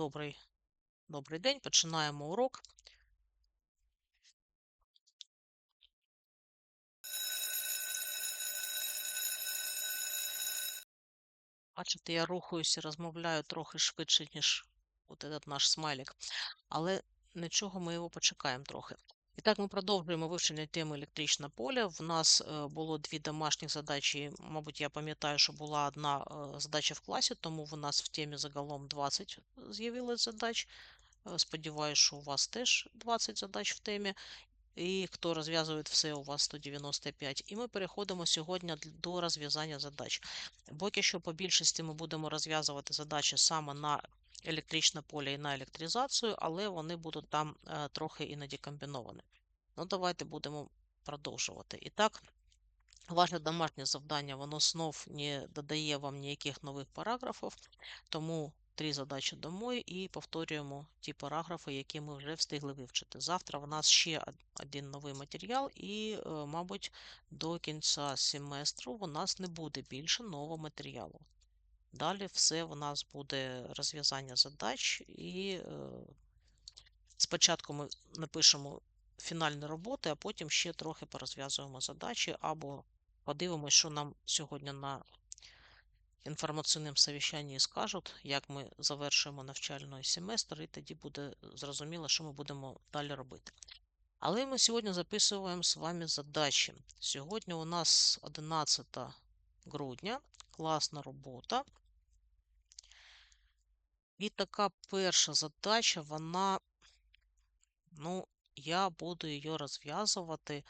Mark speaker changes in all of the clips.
Speaker 1: Добрий, добрий день. Починаємо урок. Бачите, я рухаюся, розмовляю трохи швидше, ніж от этот наш смайлик. Але нічого, ми його почекаємо трохи. І так, ми продовжуємо вивчення теми електричне поле. В нас е, було дві домашні задачі. Мабуть, я пам'ятаю, що була одна е, задача в класі, тому в нас в темі загалом 20 з'явилось задач. Сподіваюсь, що у вас теж 20 задач в темі. І хто розв'язує все, у вас 195. І ми переходимо сьогодні до розв'язання задач. Поки що по більшості ми будемо розв'язувати задачі саме на електричне поле і на електризацію, але вони будуть там е, трохи іноді комбіновані. Ну, давайте будемо продовжувати. І так, ваше домашнє завдання, воно знов не додає вам ніяких нових параграфів, тому три задачі домой і повторюємо ті параграфи, які ми вже встигли вивчити. Завтра в нас ще один новий матеріал, і, е, мабуть, до кінця семестру у нас не буде більше нового матеріалу. Далі все у нас буде розв'язання задач, і е, спочатку ми напишемо фінальні роботи, а потім ще трохи порозв'язуємо задачі або подивимось, що нам сьогодні на інформаційному совіщанні скажуть, як ми завершуємо навчальний семестр, і тоді буде зрозуміло, що ми будемо далі робити. Але ми сьогодні записуємо з вами задачі. Сьогодні у нас 11 грудня, класна робота. І така перша задача, вона, ну, я буду її розв'язувати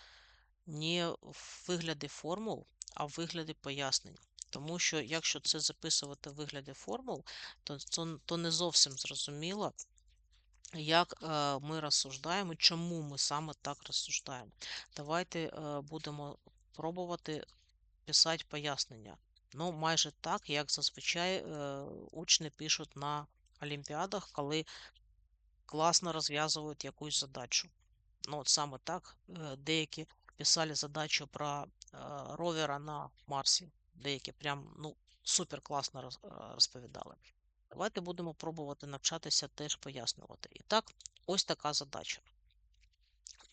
Speaker 1: не в вигляді формул, а в вигляді пояснень. Тому що якщо це записувати в вигляді формул, то, то, то не зовсім зрозуміло, як е, ми розсуждаємо, чому ми саме так розсуждаємо. Давайте е, будемо пробувати писати пояснення. Ну, майже так, як зазвичай е, учні пишуть на олімпіадах, коли класно розв'язують якусь задачу. Ну, от саме так е, деякі писали задачу про е, ровера на Марсі. Деякі прям ну, супер класно е, розповідали. Давайте будемо пробувати навчатися теж пояснювати. І так, ось така задача.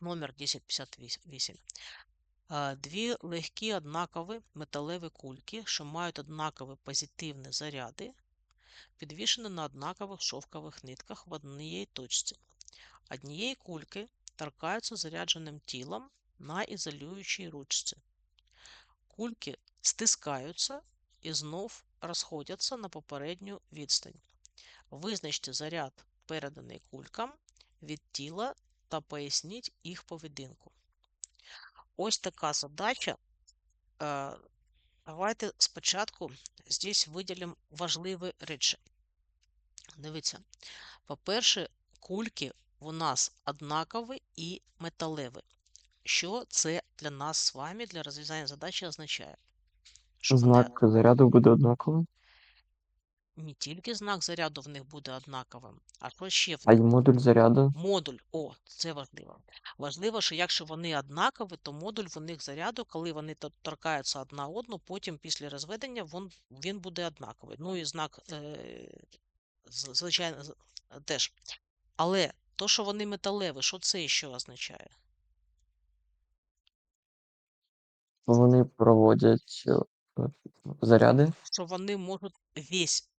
Speaker 1: Номер 1058. Е, Дві легкі однакові металеві кульки, що мають однакові позитивні заряди, підвішені на однакових шовкових нитках в одній точці. Однієї кульки торкаються зарядженим тілом на ізолюючій ручці. Кульки стискаються і знов розходяться на попередню відстань. Визначте заряд, переданий кулькам від тіла та поясніть їх поведінку. Ось така задача. Давайте спочатку здесь виділимо важливі речі. Дивіться, по-перше, кульки у нас однакові і металеві. Що це для нас з вами для розв'язання задачі означає? Що
Speaker 2: Знак заряду буде однаковий,
Speaker 1: не тільки знак заряду в них буде однаковим, а що ще в
Speaker 2: а й модуль заряду
Speaker 1: Модуль, о, це важливо. Важливо, що якщо вони однакові, то модуль в них заряду, коли вони торкаються одна одну, потім після розведення він, він буде однаковий. Ну і знак, е, звичайно, теж. Але то, що вони металеві, що це ще означає?
Speaker 2: вони проводять е, заряди.
Speaker 1: Що вони можуть весь,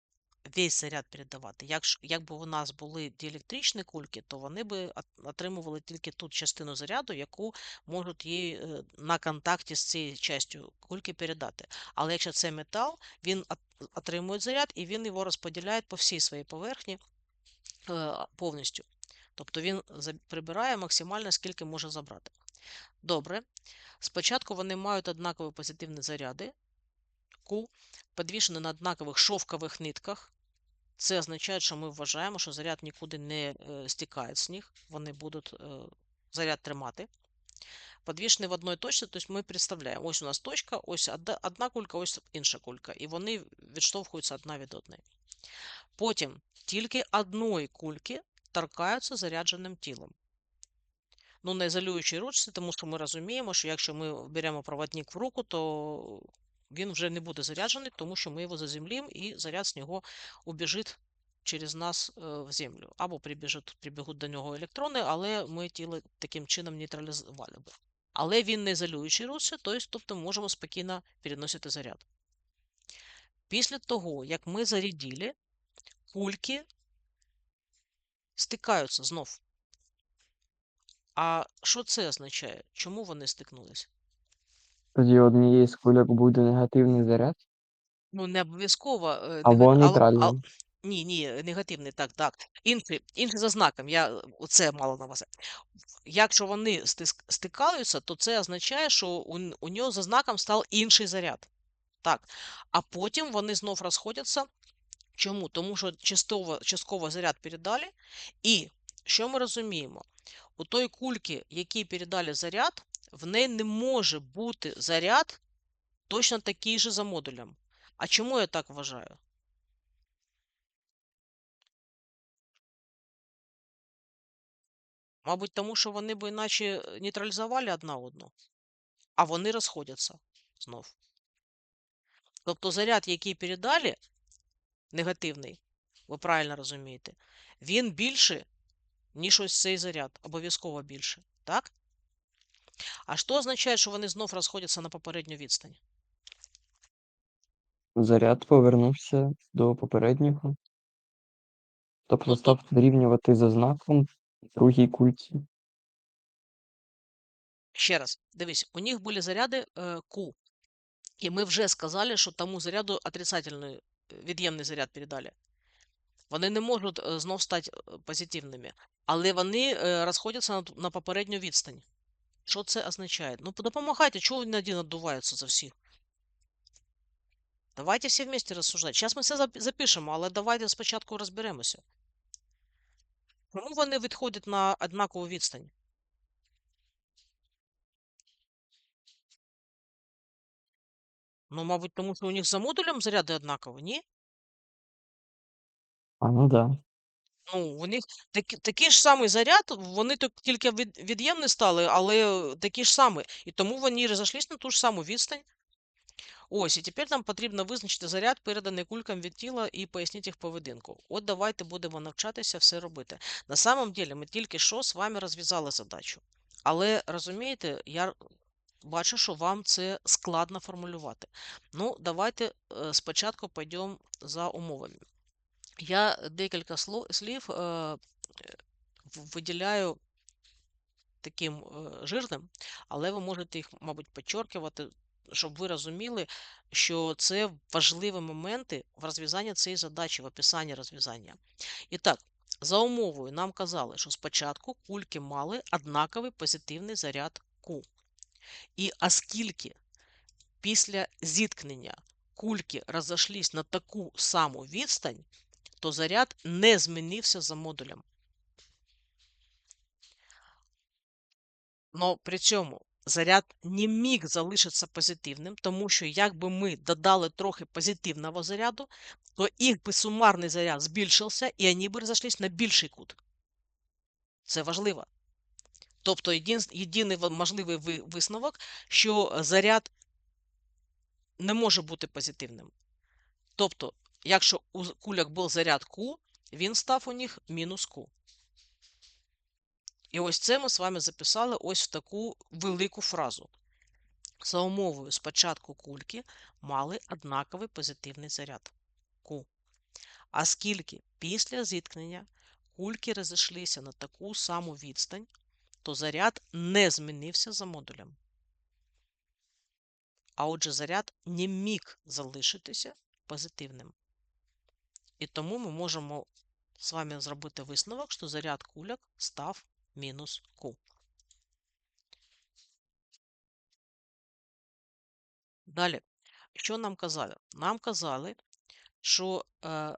Speaker 1: весь заряд передавати. Якщо, якби у нас були діелектричні кульки, то вони би отримували тільки ту частину заряду, яку можуть їй е, на контакті з цією частю кульки передати. Але якщо це метал, він отримує заряд і він його розподіляє по всій своїй поверхні е, повністю. Тобто він прибирає максимально, скільки може забрати. Добре. Спочатку вони мають однакові позитивні заряди, Q, підвішені на однакових шовкових нитках. Це означає, що ми вважаємо, що заряд нікуди не е, стікає з них, вони будуть е, заряд тримати. Підвішені в одній точці, тобто ми представляємо, ось у нас точка, ось одна кулька, ось інша кулька, і вони відштовхуються одна від одної. Потім тільки одної кульки торкаються зарядженим тілом. Ну, на ізолюючій ручці, тому що ми розуміємо, що якщо ми беремо проводник в руку, то він вже не буде заряджений, тому що ми його заземлім і заряд з нього убіжить через нас е, в землю. Або прибіжуть, прибігуть до нього електрони, але ми тіло таким чином нейтралізували би. Але він не ізолюючий русі, тобто ми можемо спокійно переносити заряд. Після того, як ми зарядили, кульки стикаються знов. А що це означає? Чому вони стикнулися?
Speaker 2: Тоді однієї з кульок буде негативний заряд,
Speaker 1: Ну, не обов'язково. е,
Speaker 2: або
Speaker 1: нега- ал-
Speaker 2: нейтральний.
Speaker 1: ал- Ні, ні, негативний, так, так. Інший, інший за знаком, я е, оце мала на увазі. Якщо вони стис- стикаються, то це означає, що у, н- у нього за знаком став інший заряд. Так. А потім вони знов розходяться. Чому? Тому що частково, частково заряд передали. І що ми розуміємо? У той кульки, якій передали заряд, в неї не може бути заряд точно такий же за модулем. А чому я так вважаю? Мабуть, тому що вони б іначе е, нейтралізували одна одну, а вони розходяться знов. Тобто заряд, який передали, негативний, ви правильно розумієте, він більше, ніж ось цей заряд, обов'язково більше. Так? А що означає, що вони знов розходяться на попередню відстань?
Speaker 2: Заряд повернувся до попереднього. Тобто
Speaker 1: Ну,
Speaker 2: став дорівнювати за знаком другій кульці.
Speaker 1: Ще раз, дивись, у них були заряди е, Q. І ми вже сказали, що тому заряду отрицательний е, від'ємний заряд передали. Вони не можуть е, знов стати е, позитивними, але вони розходяться на попередню відстань. Що це означає? Ну, допомагайте, він один віддувається за всіх? Давайте всі вместе розсуждати. Зараз ми все зап- запишемо, але давайте спочатку розберемося. Чому вони відходять на однакову відстань? Ну, мабуть, тому що у них за модулем заряди однакові, ні?
Speaker 2: А ну да.
Speaker 1: Ну, у них такі, такий ж самий заряд, вони тільки від, від'ємні стали, але такі ж самі. І тому вони розійшлися на ту ж саму відстань. Ось, і тепер нам потрібно визначити заряд, переданий кулькам від тіла, і пояснити їх поведінку. От давайте будемо навчатися все робити. На самом деле, ми тільки що з вами розв'язали задачу. Але розумієте, я бачу, що вам це складно формулювати. Ну, давайте е, спочатку підемо за умовами. Я декілька слів в- виділяю таким е, жирним, але ви можете їх, мабуть, підчоркувати, щоб ви розуміли, що це важливі моменти в розв'язанні цієї задачі, в описанні розв'язання. І так, за умовою нам казали, що спочатку кульки мали однаковий позитивний заряд Q. І оскільки після зіткнення кульки розійшлись на таку саму відстань, то заряд не змінився за модулем. Но при цьому заряд не міг залишитися позитивним, тому що якби ми додали трохи позитивного заряду, то їх би сумарний заряд збільшився і вони б розійшлись на більший кут. Це важливо. Тобто єдиний можливий висновок, що заряд не може бути позитивним. Тобто, якщо у куляк був заряд Q, він став у них мінус Q. І ось це ми з вами записали ось в таку велику фразу. За умовою спочатку кульки мали однаковий позитивний заряд Q. А скільки після зіткнення кульки розійшлися на таку саму відстань, то заряд не змінився за модулем. А отже, заряд не міг залишитися позитивним. І тому ми можемо з вами зробити висновок, що заряд куляк став мінус Q. Далі, що нам казали? Нам казали, що е,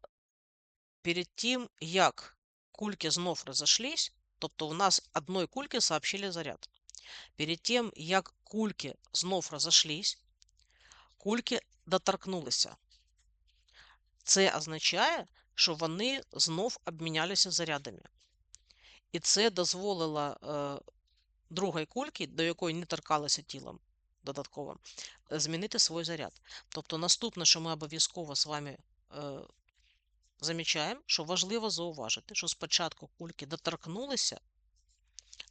Speaker 1: перед тим, як кульки знов розійшлись, тобто у нас одної кульки сообщили заряд. Перед тим, як кульки знов розійшлись, кульки доторкнулися. Це означає, що вони знов обмінялися зарядами. І це дозволило е, другій кульки, до якої не торкалося тілом додатково, е, змінити свій заряд. Тобто наступне, що ми обов'язково з вами е, замічаємо, що важливо зауважити, що спочатку кульки доторкнулися,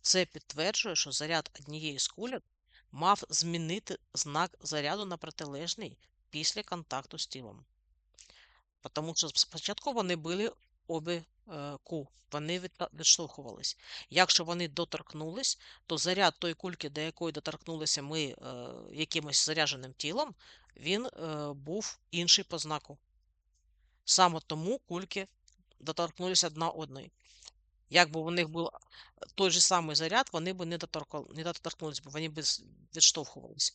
Speaker 1: це підтверджує, що заряд однієї з кульок мав змінити знак заряду на протилежний після контакту з тілом. Тому що спочатку вони були обі е, ку, вони відштовхувались. Якщо вони доторкнулись, то заряд той кульки, до якої доторкнулися ми е, якимось зарядженим тілом, він е, був інший по знаку. Саме тому кульки доторкнулися одна одної. Якби у них був той же самий заряд, вони б не доторкнулись, бо вони б відштовхувалися.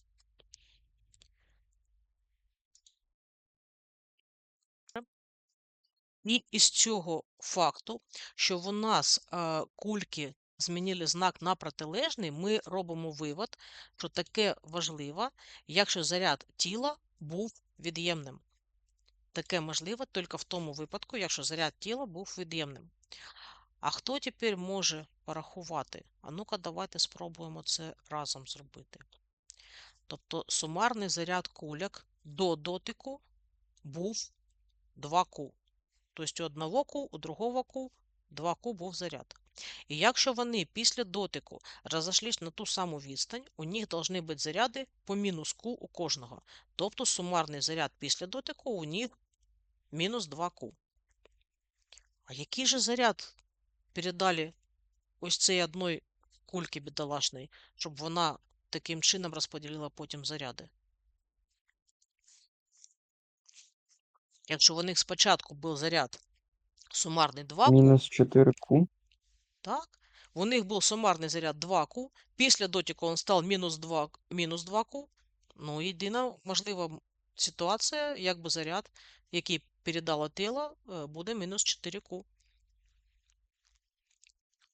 Speaker 1: І із цього факту, що в нас е, кульки змінили знак на протилежний, ми робимо вивод, що таке важливо, якщо заряд тіла був від'ємним. Таке можливо тільки в тому випадку, якщо заряд тіла був від'ємним. А хто тепер може порахувати? А ну-ка, давайте спробуємо це разом зробити. Тобто сумарний заряд куляк до дотику був 2Q. Тобто у одного Q, у другого Q 2Q був заряд. І якщо вони після дотику розійшлись на ту саму відстань, у них повинні бути заряди по мінус Q у кожного. Тобто сумарний заряд після дотику у них мінус 2Q. А який же заряд передали ось цій одної кульки бідолашної, щоб вона таким чином розподілила потім заряди? Якщо у них спочатку був заряд сумарний 2Q,
Speaker 2: Мінус 4Q.
Speaker 1: так, у них був сумарний заряд 2Q, після дотику він став мінус 2, мінус 2Q. Ну, єдина можлива ситуація, якби заряд, який передало тіло, е, буде мінус 4Q.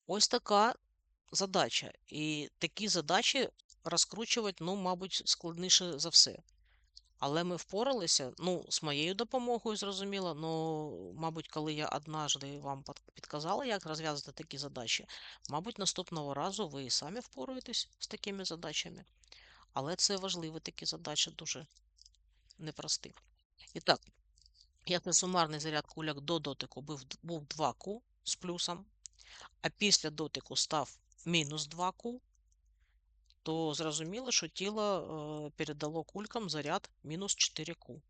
Speaker 1: Ось така задача. І такі задачі розкручувати, ну, мабуть, складніше за все. Але ми впоралися, ну, з моєю допомогою, зрозуміло, ну, мабуть, коли я однажды вам підказала, як розв'язати такі задачі, мабуть, наступного разу ви і самі впораєтесь з такими задачами. Але це важливі такі задачі, дуже непрості. І так, як сумарний заряд куляк до дотику був, був 2Q з плюсом, а після дотику став мінус 2Q, то зрозуміло, що тіло е, передало кулькам заряд мінус 4Q.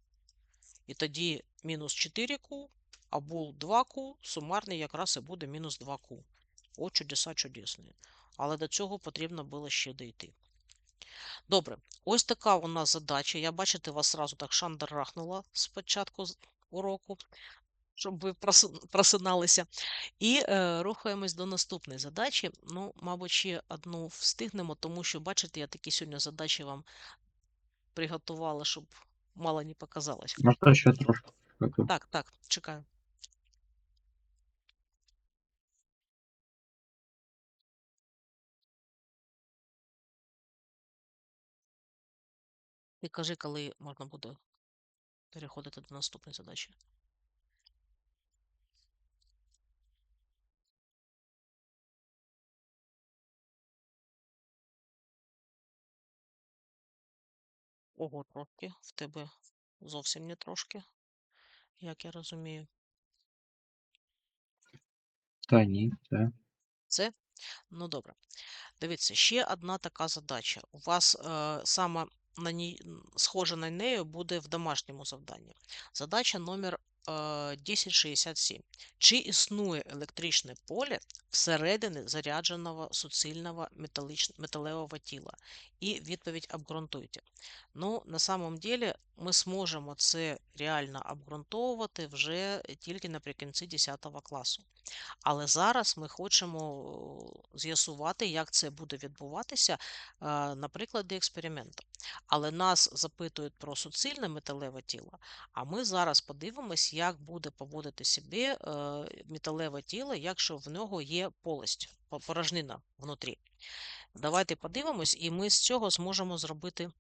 Speaker 1: І тоді мінус 4Q, а був 2Q, сумарний якраз і буде мінус 2Q. О, чудеса чудесні. Але до цього потрібно було ще дійти. Добре, ось така у нас задача. Я бачите, вас сразу так шандарахнула з початку уроку, щоб ви проси- просиналися. І е, рухаємось до наступної задачі. Ну, мабуть, ще одну встигнемо, тому що, бачите, я такі сьогодні задачі вам приготувала, щоб мало не показалось.
Speaker 2: Можна ще трошки.
Speaker 1: Так, так, чекаю. Ти кажи, коли можна буде переходити до наступної задачі. Ого, трошки. В тебе зовсім не трошки, як я розумію.
Speaker 2: Та ні, це.
Speaker 1: Це? Ну добре. Дивіться, ще одна така задача. У вас е, саме на ній, схожа схоже на неї буде в домашньому завданні. Задача номер 1067. Чи існує електричне поле всередині зарядженого суцільного металевого тіла? І відповідь обґрунтуйте. Ну, на самом деле, ми зможемо це реально обґрунтовувати вже тільки наприкінці 10 класу. Але зараз ми хочемо е, з'ясувати, як це буде відбуватися е, на прикладі експерименту. Але нас запитують про суцільне металеве тіло, а ми зараз подивимось, як буде поводити собі е, металеве тіло, якщо в нього є полость, порожнина внутрі. Давайте подивимось, і ми з цього зможемо зробити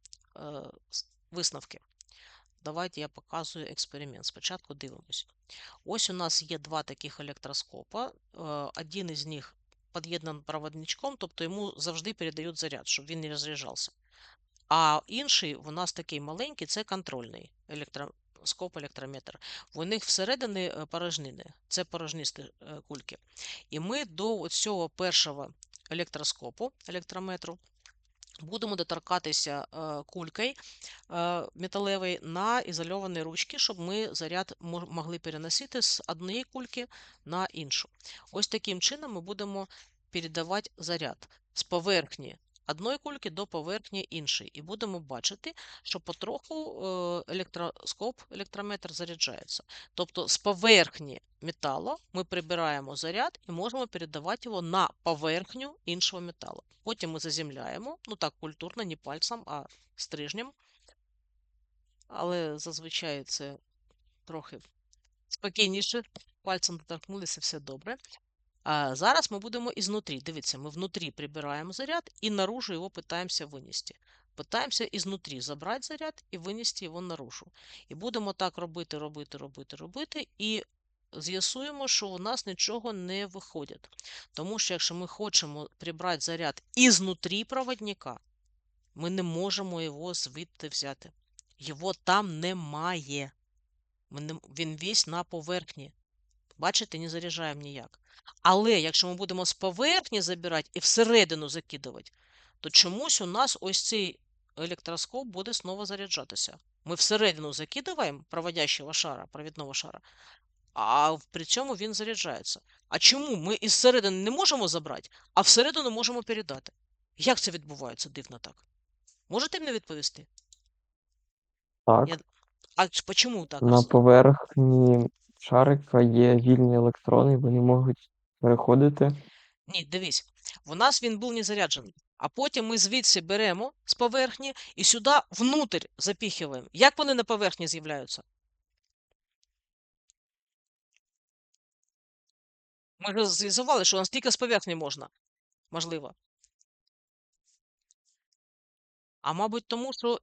Speaker 1: висновки. Давайте я показую експеримент. Спочатку дивимось. Ось у нас є два таких електроскопа. Е, Один із них під'єднаний проводничком, тобто йому завжди передають заряд, щоб він не розряджався. А інший у нас такий маленький це контрольний електро... електроскоп, електрометр. У них всередині е, порожнини, це порожнисті е, кульки. І ми до цього першого електроскопу, електрометру, будемо доторкатися е, кулькою е, металевою на ізольовані ручки, щоб ми заряд могли переносити з однієї кульки на іншу. Ось таким чином ми будемо передавати заряд з поверхні одної кульки до поверхні іншої. І будемо бачити, що потроху е, електроскоп, електрометр заряджається. Тобто з поверхні металу ми прибираємо заряд і можемо передавати його на поверхню іншого металу. Потім ми заземляємо, ну так, культурно, не пальцем, а стрижнем. Але зазвичай це трохи спокійніше. Пальцем доторкнулися, все добре. А Зараз ми будемо ізнутрі. Дивіться, ми внутрі прибираємо заряд і наружу його питаємося винести. Питаємося ізнутрі забрати заряд і винести його наружу. І будемо так робити, робити, робити, робити. І з'ясуємо, що у нас нічого не виходить. Тому що, якщо ми хочемо прибрати заряд ізнутрі проводника, ми не можемо його звідти взяти. Його там немає. Він весь на поверхні. Бачите, не заряджаємо ніяк. Але якщо ми будемо з поверхні забирати і всередину закидувати, то чомусь у нас ось цей електроскоп буде знову заряджатися. Ми всередину закидуємо проводящого шара, провідного шара, а при цьому він заряджається. А чому ми із середини не можемо забрати, а всередину можемо передати? Як це відбувається дивно так? Можете мені відповісти?
Speaker 2: Так.
Speaker 1: Я... А чому так?
Speaker 2: На поверхні шарика є вільні електрони, вони можуть переходити.
Speaker 1: Ні, дивись, у нас він був не заряджений. А потім ми звідси беремо з поверхні і сюди внутрь запіхуємо. Як вони на поверхні з'являються? Ми ж з'ясували, що у нас тільки з поверхні можна. Можливо. А мабуть, тому що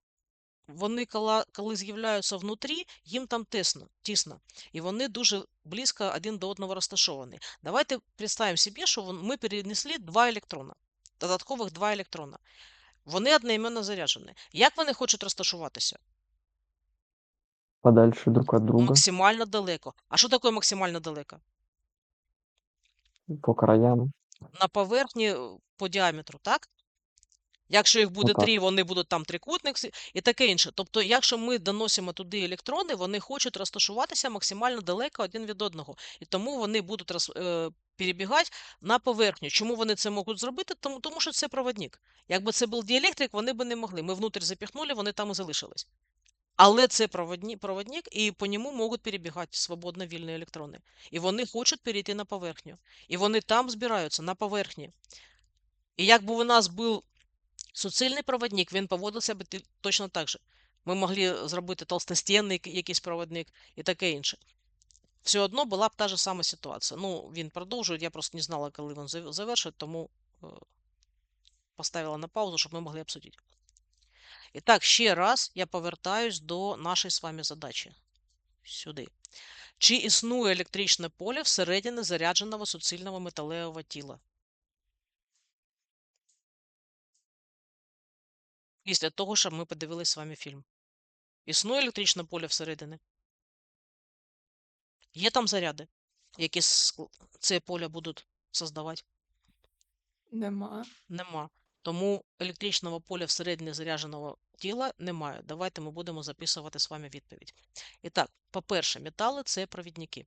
Speaker 1: вони, коли, коли з'являються внутрі, їм там тісно, тісно. І вони дуже близько один до одного розташовані. Давайте представимо собі, що ми перенесли два електрона, додаткових два електрона. Вони одноіменно заряджені. Як вони хочуть розташуватися?
Speaker 2: Подальше друг від друга.
Speaker 1: Максимально далеко. А що таке максимально далеко?
Speaker 2: По краям.
Speaker 1: На поверхні по діаметру, так? Якщо їх буде три, вони будуть там трикутник і таке інше. Тобто, якщо ми доносимо туди електрони, вони хочуть розташуватися максимально далеко один від одного. І тому вони будуть роз, е, перебігати на поверхню. Чому вони це можуть зробити? Тому, тому що це проводник. Якби це був діелектрик, вони б не могли. Ми внутрі запіхнули, вони там і залишились. Але це проводник, проводник, і по ньому можуть перебігати свободно вільні електрони. І вони хочуть перейти на поверхню. І вони там збираються на поверхні. І якби у нас був Суцільний проводник, він поводився б точно так же. Ми могли зробити толстостінний якийсь проводник і таке інше. Все одно була б та ж сама ситуація. Ну, він продовжує, я просто не знала, коли він завершить, тому е, поставила на паузу, щоб ми могли обсудити. І так, ще раз я повертаюсь до нашої з вами задачі. Сюди. Чи існує електричне поле всередині зарядженого суцільного металевого тіла? Після того, що ми подивилися з вами фільм. Існує електричне поле всередині. Є там заряди, які це поле будуть создавати?
Speaker 3: Нема.
Speaker 1: Нема. Тому електричного поля всередині зарядженого тіла немає. Давайте ми будемо записувати з вами відповідь. І так, по-перше, метали це провідники.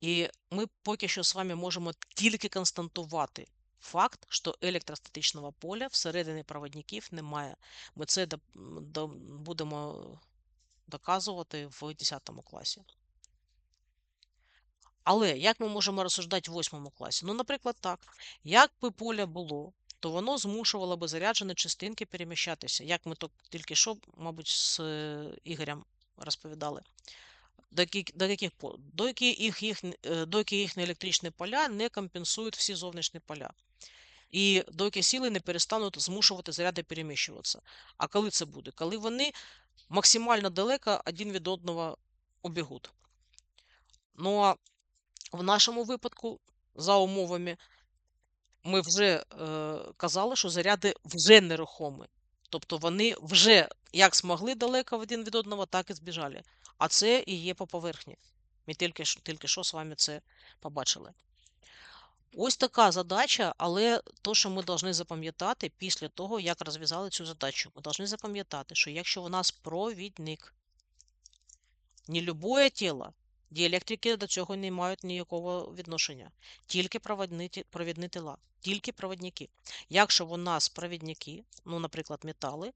Speaker 1: І ми поки що з вами можемо тільки константувати факт, що електростатичного поля всередині проводників немає. Ми це будемо доказувати в 10 класі. Але як ми можемо розсуждати в 8 класі? Ну, наприклад, так. Як би поле було, то воно змушувало би заряджені частинки переміщатися. Як ми то тільки що, мабуть, з е, Ігорем розповідали. До яких, до яких, до їх, їх, е, їхні електричні поля не компенсують всі зовнішні поля. І доки сіли не перестануть змушувати заряди переміщуватися. А коли це буде? Коли вони максимально далеко один від одного обігуть. Ну а в нашому випадку, за умовами, ми вже е, казали, що заряди вже нерухомі. Тобто вони вже як змогли далеко один від одного, так і збіжали. А це і є по поверхні. Ми тільки, тільки що з вами це побачили. Ось така задача, але то, що ми повинні запам'ятати після того, як розв'язали цю задачу. Ми повинні запам'ятати, що якщо у нас провідник, не любое тіло, діелектрики до цього не мають ніякого відношення. Тільки провідні, провідні тела, тільки провідники. Якщо у нас провідники, ну, наприклад, метали,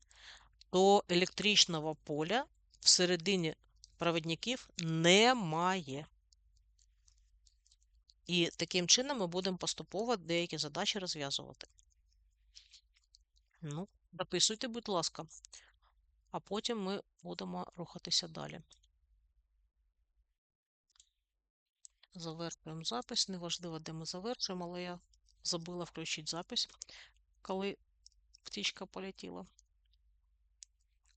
Speaker 1: то електричного поля всередині провідників немає. І таким чином ми будемо поступово деякі задачі розв'язувати. Ну, записуйте, будь ласка, а потім ми будемо рухатися далі. Завершуємо запис. Неважливо, де ми завершуємо, але я забула включити запис, коли птічка полетіла.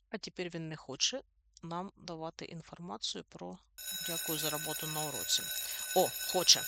Speaker 1: А тепер він не хоче нам давати інформацію про дякую за роботу на уроці. О, хоче.